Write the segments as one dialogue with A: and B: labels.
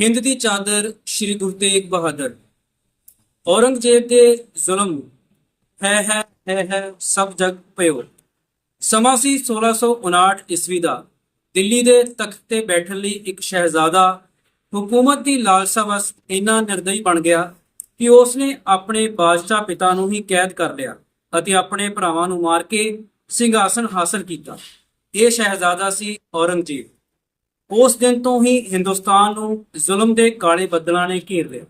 A: ਹਿੰਦ ਦੀ ਚਾਦਰ ਸ੍ਰੀ ਗੁਰੂ ਤੇਗ ਬਹਾਦਰ। ਔਰੰਗਜ਼ੇਬ ਦੇ ਜ਼ੁਲਮ ਹੈ ਹੈ ਹੈ ਹੈ ਸਭ ਜਗ ਪਿਓ ਸਮਾਂ ਸੀ 1659 ਈਸਵੀ ਦਾ। ਦਿੱਲੀ ਦੇ ਤਖਤ ਤੇ ਬੈਠਣ ਲਈ ਇੱਕ ਸ਼ਹਿਜ਼ਾਦਾ ਹਕੂਮਤ ਦੀ ਲਾਲਸਾ ਵਸ ਇੰਨਾ ਨਿਰਦਈ ਬਣ ਗਿਆ ਕਿ ਉਸਨੇ ਆਪਣੇ ਬਾਦਸ਼ਾਹ ਪਿਤਾ ਨੂੰ ਹੀ ਕੈਦ ਕਰ ਲਿਆ ਅਤੇ ਆਪਣੇ ਭਰਾਵਾਂ ਨੂੰ ਮਾਰ ਕੇ ਸਿੰਘਾਸਨ ਹਾਸਲ ਕੀਤਾ। ਇਹ ਸ਼ਹਿਜ਼ਾਦਾ ਸੀ ਔਰੰਗਜ਼ੇਬ। ਉਸ ਦਿਨ ਤੋਂ ਹੀ ਹਿੰਦੁਸਤਾਨ ਨੂੰ ਜ਼ੁਲਮ ਦੇ ਕਾਲੇ ਬੱਦਲਾਂ ਨੇ ਘੇਰ ਲਿਆ।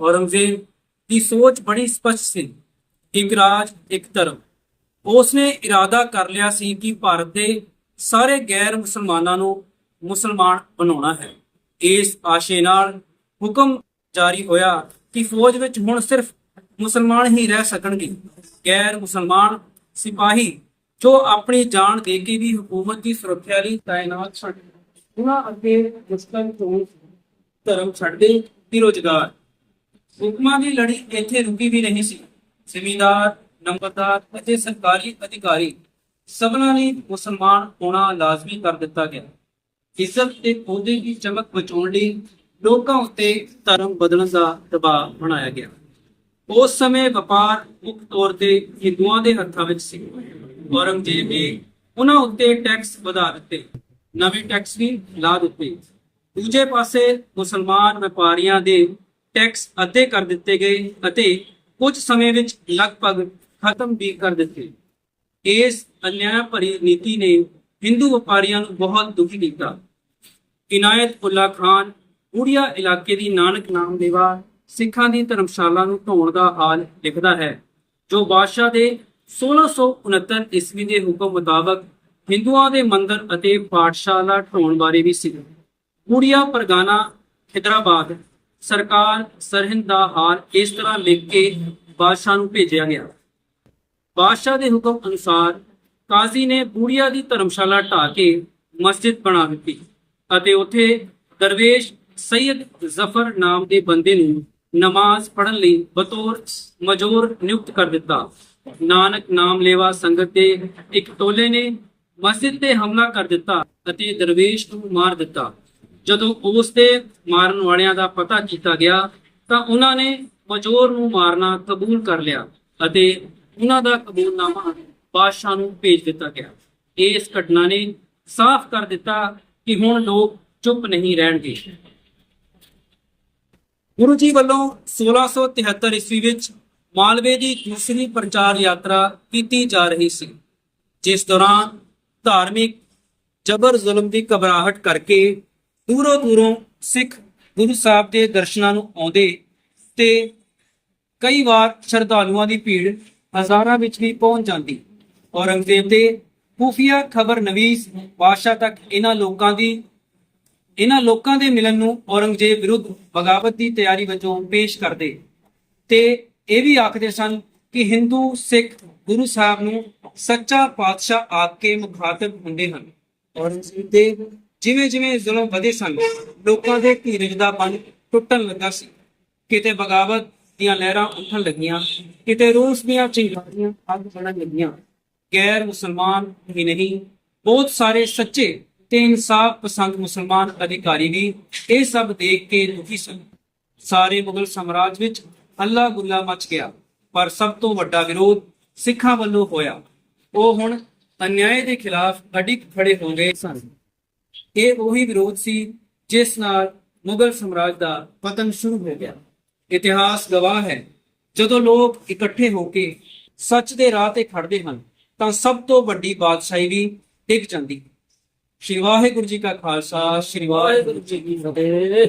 A: ਔਰੰਗਜ਼ੇਬ ਦੀ ਸੋਚ ਬੜੀ ਸਪਸ਼ਟ ਸੀ। ਇੱਕ ਰਾਜ, ਇੱਕ ਧਰਮ। ਉਸਨੇ ਇਰਾਦਾ ਕਰ ਲਿਆ ਸੀ ਕਿ ਭਾਰਤ ਦੇ ਸਾਰੇ ਗੈਰ ਮੁਸਲਮਾਨਾਂ ਨੂੰ ਮੁਸਲਮਾਨ ਬਣਾਉਣਾ ਹੈ। ਇਸ ਆਸ਼ੇ ਨਾਲ ਹੁਕਮ ਜਾਰੀ ਹੋਇਆ ਕਿ ਫੌਜ ਵਿੱਚ ਹੁਣ ਸਿਰਫ ਮੁਸਲਮਾਨ ਹੀ ਰਹਿ ਸਕਣਗੇ। ਗੈਰ ਮੁਸਲਮਾਨ ਸਿਪਾਹੀ ਜੋ ਆਪਣੀ ਜਾਨ ਦੇ ਕੇ ਵੀ ਹਕੂਮਤ ਦੀ ਸੁਰੱਖਿਆ ਲਈ ਤਾਇਨਾਤ ਸਨ। ਉਹਨਾਂ ਅੱਗੇ ਮੁਸਲਮਾਨ ਤੋਂ ਧਰਮ ਛੱਡਦੇ ਤੇ ਹੁਕਮਾਂ ਦੀ ਲੜੀ ਇੱਥੇ ਰੁਕੀ ਵੀ ਨਹੀਂ ਸੀ। ਜ਼ਿਮੀਂਦਾਰ, ਨੰਬਰਦਾਰ ਅਤੇ ਸਰਕਾਰੀ ਅਧਿਕਾਰੀ ਸਭਨਾਂ ਲਈ ਮੁਸਲਮਾਨ ਹੋਣਾ ਲਾਜ਼ਮੀ ਕਰ ਦਿੱਤਾ ਗਿਆ। ਇੱਜ਼ਤ ਤੇ ਅਹੁਦੇ ਦੀ ਚਮਕ ਬਚਾਉਣ ਲਈ ਲੋਕਾਂ ਉੱਤੇ ਧਰਮ ਬਦਲਣ ਦਾ ਦਬਾਅ ਬਣਾਇਆ ਗਿਆ। ਉਸ ਸਮੇਂ ਵਪਾਰ ਮੁੱਖ ਤੌਰ ਤੇ ਹਿੰਦੂਆਂ ਦੇ ਹੱਥਾਂ ਵਿੱਚ ਸੀ। ਔਰੰਗਜ਼ੇਬ ਨੇ ਉਹਨਾਂ ਉੱਤੇ ਟੈਕਸ ਵਧਾ ਦਿੱਤੇ। ਨਵੇਂ ਟੈਕਸ ਵੀ ਲਾ ਦਿੱਤੇ। ਦੂਜੇ ਪਾਸੇ ਮੁਸਲਮਾਨ ਵਪਾਰੀਆਂ ਦੇ ਟੈਕਸ ਅੱਧੇ ਕਰ ਦਿੱਤੇ ਗਏ ਅਤੇ ਕੁਝ ਸਮੇਂ ਵਿੱਚ ਲਗਭਗ ਖਤਮ ਵੀ ਕਰ ਦਿੱਤੇ। ਇਸ ਅਨਿਆਂ ਭਰੀ ਨੀਤੀ ਨੇ ਹਿੰਦੂ ਵਪਾਰੀਆਂ ਨੂੰ ਬਹੁਤ ਦੁਖੀ ਕੀਤਾ। ਇਨਾਇਤ ਉੱਲਾ ਖਾਨ ਉੜੀਆ ਇਲਾਕੇ ਦੀ ਨਾਨਕ ਨਾਮ ਦੇਵਾ, ਸਿੱਖਾਂ ਦੀ ਧਰਮਸ਼ਾਲਾ ਨੂੰ ਢਾਉਣ ਦਾ ਹਾਲ ਲਿਖਦਾ ਹੈ, ਜੋ ਬਾਦਸ਼ਾਹ ਦੇ 1669 ਈਸਵੀ ਦੇ ਹੁਕਮ ਮੁਤਾਬਕ ਹਿੰਦੂਆਂ ਦੇ ਮੰਦਰ ਅਤੇ ਪਾਠਸ਼ਾਲਾ ਢਾਉਣ ਬਾਰੇ ਵੀ ਸੀ। ਉੜੀਆ ਪਰਗਾਨਾ ਖਿਦਰਾਬਾਦ ਸਰਕਾਰ ਸਰਹਿੰਦ ਦਾ ਹਾਲ ਇਸ ਤਰ੍ਹਾਂ ਲਿਖ ਕੇ ਬਾਦਸ਼ਾਹ ਨੂੰ ਭੇਜਿਆ ਗਿਆ। ਬਾਦਸ਼ਾਹ ਦੇ ਹੁਕਮ ਅਨੁਸਾਰ ਕਾਜ਼ੀ ਨੇ ਬੂੜੀਆ ਦੀ ਧਰਮਸ਼ਾਲਾ ਢਾ ਕੇ ਮਸਜਿਦ ਬਣਾ ਦਿੱਤੀ ਅਤੇ ਉੱਥੇ ਦਰਵੇਸ਼ ਸੈਦ ਜ਼ਫਰ ਨਾਮ ਦੇ ਬੰਦੇ ਨੂੰ ਨਮਾਜ਼ ਪੜਨ ਲਈ ਬਤੌਰ ਮਜੂਰ ਨਿਯੁਕਤ ਕਰ ਦਿੱਤਾ। ਨਾਨਕ ਨਾਮ ਲੇਵਾ ਸੰਗਤ ਦੇ ਇੱਕ ਟੋਲੇ ਨੇ ਮਸਜਿਦ ਤੇ ਹਮਲਾ ਕਰ ਦਿੱਤਾ ਅਤੇ ਦਰਵੇਸ਼ ਨੂੰ ਮਾਰ ਦਿੱਤਾ। ਜਦੋਂ ਉਸ ਦੇ ਮਾਰਨ ਵਾਲਿਆਂ ਦਾ ਪਤਾ ਕੀਤਾ ਗਿਆ, ਤਾਂ ਉਹਨਾਂ ਨੇ ਮਜੂਰ ਨੂੰ ਮਾਰਨਾ ਕਬੂਲ ਕਰ ਲਿਆ ਅਤੇ ਉਹਨਾਂ ਦਾ ਕਬੂਲਨਾਮਾ ਬਾਦਸ਼ਾਹ ਨੂੰ ਭੇਜ ਦਿੱਤਾ ਗਿਆ। ਇਸ ਘਟਨਾ ਨੇ ਸਾਫ਼ ਕਰ ਦਿੱਤਾ ਕਿ ਹੁਣ ਲੋਕ ਚੁੱਪ ਨਹੀਂ ਰਹਿਣਗੇ। ਗੁਰੂ ਜੀ ਵੱਲੋਂ 1673 ਈਸਵੀ ਵਿੱਚ ਮਾਲਵੇ ਦੀ ਦੂਸਰੀ ਪ੍ਰਚਾਰ ਯਾਤਰਾ ਕੀਤੀ ਜਾ ਰਹੀ ਸੀ, ਜਿਸ ਦੌਰਾਨ ਧਾਰਮਿਕ ਜ਼ਬਰ ਜ਼ੁਲਮ ਦੀ ਘਬਰਾਹਟ ਕਰਕੇ ਦੂਰੋਂ ਦੂਰੋਂ ਸਿੱਖ ਗੁਰੂ ਸਾਹਿਬ ਦੇ ਦਰਸ਼ਨਾਂ ਨੂੰ ਆਉਂਦੇ ਤੇ ਕਈ ਵਾਰ ਸ਼ਰਧਾਲੂਆਂ ਦੀ ਭੀੜ ਹਜ਼ਾਰਾਂ ਵਿੱਚ ਵੀ ਪਹੁੰਚ ਜਾਂਦੀ। ਔਰੰਗਜ਼ੇਬ ਦੇ ਖੂਫੀਆ ਖਬਰ ਨਵੀਸ ਬਾਦਸ਼ਾਹ ਤੱਕ ਇਹਨਾਂ ਲੋਕਾਂ ਦੀ, ਇਹਨਾਂ ਲੋਕਾਂ ਦੇ ਮਿਲਣ ਨੂੰ ਔਰੰਗਜ਼ੇਬ ਵਿਰੁੱਧ ਬਗਾਵਤ ਦੀ ਤਿਆਰੀ ਵਜੋਂ ਪੇਸ਼ ਕਰਦੇ ਤੇ ਇਹ ਵੀ ਆਖਦੇ ਸਨ ਕਿ ਹਿੰਦੂ ਸਿੱਖ ਗੁਰੂ ਸਾਹਿਬ ਨੂੰ ਸੱਚਾ ਪਾਤਸ਼ਾਹ ਆਖ ਕੇ ਮੁਖਾਤਬ ਹੁੰਦੇ ਹਨ। ਔਰੰਗਜ਼ੇਬ ਦੇ ਜਿਵੇਂ ਜਿਵੇਂ ਜ਼ੁਲਮ ਵਧੇ ਸਨ, ਲੋਕਾਂ ਦੇ ਧੀਰਜ ਦਾ ਬੰਨ ਟੁੱਟਣ ਲੱਗਾ ਸੀ। ਕਿਤੇ ਬਗਾਵਤ ਦੀਆਂ ਲਹਿਰਾਂ ਉੱਠਣ ਲੱਗੀਆਂ, ਕਿਤੇ ਰੋਸ ਦੀਆਂ ਚਿੰਗਾਰੀਆਂ ਅੱਗ ਬਣਨ ਲੱਗੀਆਂ। ਗੈਰ ਮੁਸਲਮਾਨ ਹੀ ਨਹੀਂ, ਬਹੁਤ ਸਾਰੇ ਸੱਚੇ ਤੇ ਇਨਸਾਫ ਪਸੰਦ ਮੁਸਲਮਾਨ ਅਧਿਕਾਰੀ ਵੀ ਇਹ ਸਭ ਦੇਖ ਕੇ ਦੁਖੀ ਸਨ। ਸਾਰੇ ਮੁਗਲ ਸਾਮਰਾਜ ਵਿੱਚ ਅੱਲਾ ਗੁੱਲਾ ਮਚ ਗਿਆ। ਪਰ ਸਭ ਤੋਂ ਵੱਡਾ ਵਿਰੋਧ ਸਿੱਖਾਂ ਵੱਲੋਂ ਹੋਇਆ। ਉਹ ਹੁਣ ਅਨਿਆਏ ਦੇ ਖਿਲਾਫ ਅਡਿੱਗ ਖੜੇ ਹੋ ਗਏ ਸਨ ਇਹ ਉਹੀ ਵਿਰੋਧ ਸੀ ਜਿਸ ਨਾਲ ਮੁਗਲ ਸਾਮਰਾਜ ਦਾ ਪਤਨ ਸ਼ੁਰੂ ਹੋ ਗਿਆ। ਇਤਿਹਾਸ ਗਵਾਹ ਹੈ। ਜਦੋਂ ਲੋਕ ਇਕੱਠੇ ਹੋ ਕੇ ਸੱਚ ਦੇ ਰਾਹ ਤੇ ਖੜਦੇ ਹਨ, ਤਾਂ ਸਭ ਤੋਂ ਵੱਡੀ ਬਾਦਸ਼ਾਹੀ ਵੀ ਡਿੱਗ ਜਾਂਦੀ। ਹੈ। ਸ਼੍ਰੀ ਵਾਹਿਗੁਰੂ ਜੀ ਕਾ ਖਾਲਸਾ, ਸ਼੍ਰੀ ਵਾਹਿਗੁਰੂ ਜੀ ਕੀ ਫਤਿਹ।